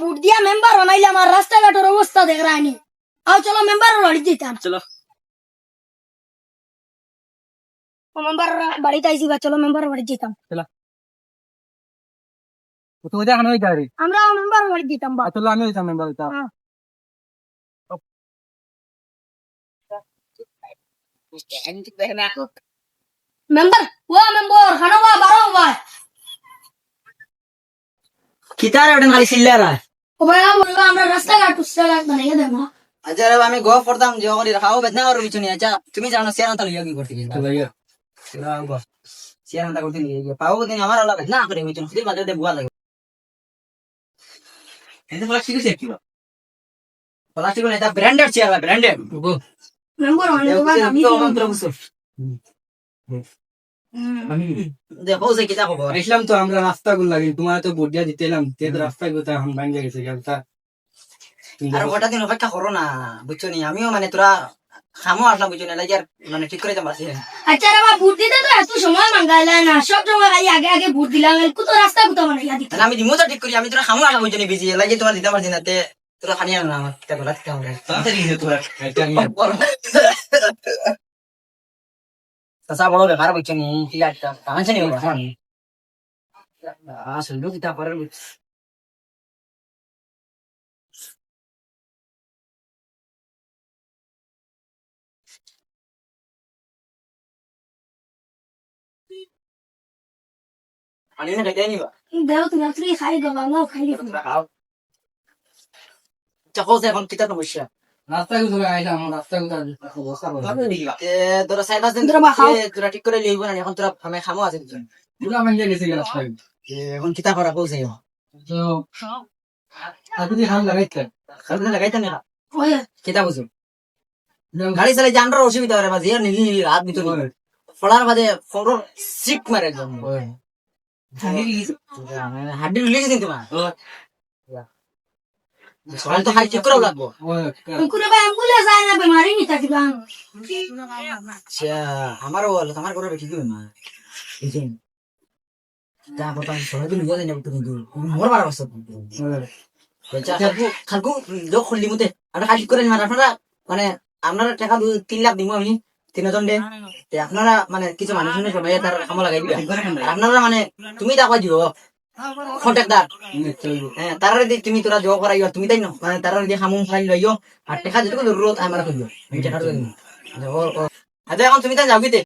বুট দিয়া মেম্বার বানাইলে আমার রাস্তাঘাটের অবস্থা দেখ রায়নি আও চলো মেম্বার বাড়ি যেতাম চলো। ও মেম্বার বাড়িতে আইসি বা চলো মেম্বার বাড়ি যেতাম তুমি দেখানো হইতে আরে। আমরা মেম্বার বাড়ি যেতাম বা। আসলে আমি হইতাম মেম্বার হইতাম। মেম্বার ও মেম্বার খানো বা বারো বা। কিতারে ওটা খালি চিল্লারা ও ভাই বলল আমরা রাস্তাঘাট রাস্তাঘাট বানাইয়ে দেব না আচ্ছা রে আমি গো পড়তাম যে করি রাখাও বেদনা আর বিচুনি আচ্ছা তুমি জানো সিয়ানা তাহলে ইয়া কি করতে গেল সিয়ানা তা করতে গিয়ে পাও দিন আমার আলাদা বেদনা করে বিচুনি খুদি মাঝে দে বুয়া লাগে। এতে প্লাস্টিক আছে কি প্লাস্টিক না এটা ব্র্যান্ডেড চেয়ার ভাই ব্র্যান্ডেড মেম্বার অনেক আমি দেখো যে কিতা খবর আসলাম তো আমরা রাস্তা গুলো লাগি তোমার তো বডিয়া দিতে এলাম তে রাস্তা গুলো এখন ভাঙ্গে গেছে গেলতা আর গোটা দিন অপেক্ষা করো না বুঝছ নি? আমিও মানে তোরা খামো আসলাম বুঝছ না? আর মানে ঠিক করে যাব আচ্ছা রে বা দিতে তো এত সময় মাঙ্গাইলা না সব সময় খালি আগে আগে বুট দিলাম কত রাস্তা কোথাও বানাইয়া দিতে। আমি দিমো তো ঠিক করি আমি তোরা খামো আসলাম বুঝছ নি? বিজি লাগে তোমার দিতে পারছি না তে তোরা খানি আনো না আমার গোলা হবে বেকার বুঝছ নি কি একটা কামাইছে নি এখন আসল লোক কিতা করে পানি না খাইতে নিবা দেও তুমি আজকে খাই গেলাম না খাই গেলাম তোরা খাও চাকো এখন কিতা সমস্যা রাস্তা গুলো আইলাম রাস্তা গুলো অবস্থা এ, তোরা সাইড আছে তোরা বা খাও। তোরা ঠিক করে লিখব না এখন তোরা খামো আছে পুরা ভাঙ্গে গেছে রাস্তা এ, এখন কিতা করা বলছে তো আপনি খান লাগাইতে? খালতে লাগাইতে না ওই কিতা বুঝো? গাড়ি চালাই জানর অসুবিধা হয় মাঝে নিলি নিলি হাত ভিতরে। ফলার বাদে ফোনর সিট মারে একদম। হাড্ডি গেছে তোমার তো খাই চেক করাও লাগবো কুকুরে ভাই অ্যাম্বুলেন্স আয় না বেমারি নি থাকি বাং আচ্ছা আমারও বলো তোমার করে বেশি দিবে মা এই যে তা কথা সবাই তো নিয়ে যাই কিন্তু মোর বার অবস্থা আচ্ছা, খালকু খালকু যোগ খুললি মতে আমরা খালি করে নিবেন আপনারা মানে আপনারা টাকা দু তিন লাখ দিব আমি তিনজন দে তে আপনারা মানে কিছু মানুষ সবাই তার কাম লাগাই দিবে আপনারা মানে তুমি টাকা দিও কন্ট্রাক্টর হ্যাঁ তারা যদি তুমি তোরা জব করাইও তুমি তাই না? মানে তারা যদি খামুম খাই লইও আর টাকা যেটুকু জরুরত আমার কইও। দিই আচ্ছা এখন তুমি তাই যাও কিতে